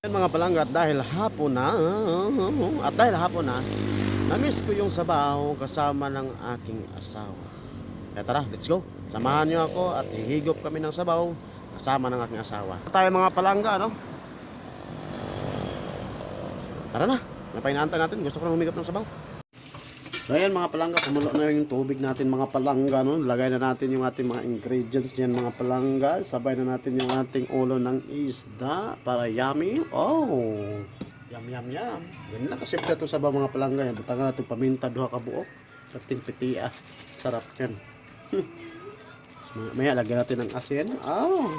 Mga palangga at dahil hapon na at dahil hapon na namiss ko yung sabaw kasama ng aking asawa. Kaya tara, let's go. Samahan niyo ako at hihigop kami ng sabaw kasama ng aking asawa. Tayo mga palangga, no? Tara na. Napainaantay natin. Gusto ko na humigop ng sabaw. So ayan mga palangga, kumulo na yung tubig natin mga palangga. No? Lagay na natin yung ating mga ingredients niyan mga palangga. Sabay na natin yung ating ulo ng isda para yummy. Oh, yum yum yum. Ganun lang kasi ito sa mga palangga. Yan. Butangan natin paminta, duha ka buok. Ating pitia. Sarap yan. Hmm. Maya, lagyan natin ng asin. Oh.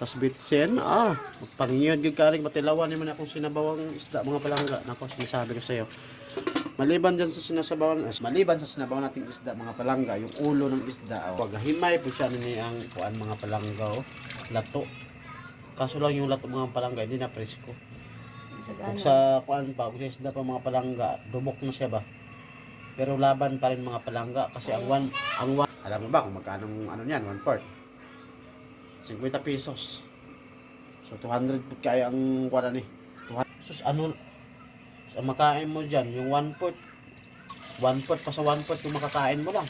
Tapos bitsin. Ah. Pangiyod yung karing matilawan naman akong sinabawang isda mga palangga. Nako, sinasabi ko sa iyo. Maliban dyan sa sinasabawan, as maliban sa sinabawan nating isda, mga palangga, yung ulo ng isda, oh. pag himay po siya ni ang kuan mga palangga, oh, lato. Kaso lang yung lato mga palangga, hindi na presko. Kung sa kuan pa, kung sa isda pa mga palangga, dumok na siya ba? Pero laban pa rin mga palangga kasi ang one, ang one, alam mo ba kung magkano ano niyan, one part? 50 pesos. So 200 po kaya ang kuan ni. 200. Sus ano sa makain mo dyan, yung one fourth, one fourth pa sa one fourth yung makakain mo lang.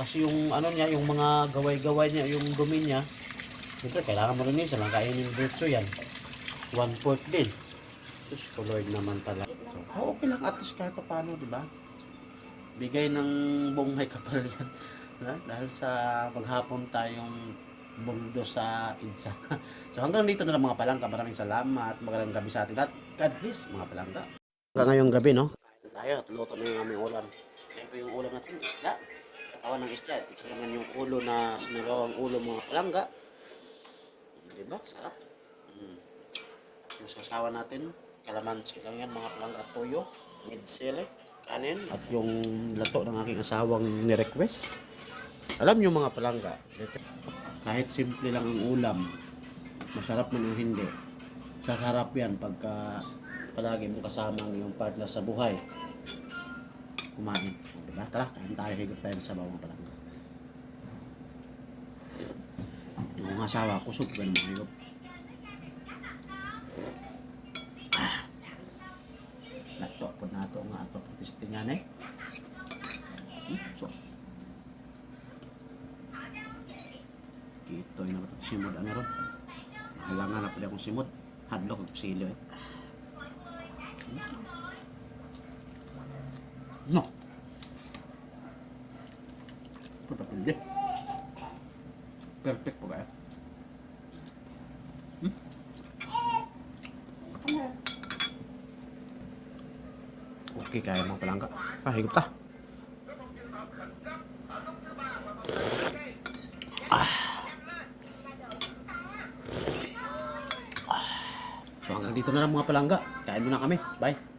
Kasi yung ano niya, yung mga gaway-gaway niya, yung dumi niya, siyempre kailangan mo rin minsan lang kainin dito yan. One fourth din. Sus, kuloy naman pala. So, okay lang at least kahit pa paano, di ba? Bigay ng bunghay kapal yan. Ha? Dahil sa maghapon tayong bumdo sa IDSA. so hanggang dito na lang mga palangka. Maraming salamat. Magandang gabi sa atin lahat. God bless mga palangka. Hanggang ngayong gabi, no? Tayo at luto na yung aming ulam. Po yung ulam natin, isda. Katawan ng isda. Ito naman yung ulo na sinagawang ulo mga palangga. Di ba? Sarap. Mm. Yung sasawa natin, kalamansi lang yan mga palangga at toyo. Mid sili, kanin, at yung lato ng aking asawang ni-request. Alam nyo mga palangga, kahit simple lang ang ulam, masarap man o hindi, sasarap yan pagka palagi mong kasama ang iyong partner sa buhay. Kumain. Diba? Tara, kain tayo, higop tayo sa bawang palangga. Yung asawa, kusog ng mga higop. Ah. Nato po nato nga ato po testingan eh. Hmm, sos. Kito yung naman simod ano ron. Halangan na pala akong simod. Hadlok ang silo eh. No. Ito pa pwede. Perfect po kaya. Hmm? Okay kaya mga palangka. Ah, higop ta. So hanggang dito na lang mga palangga. Kain muna kami. Bye.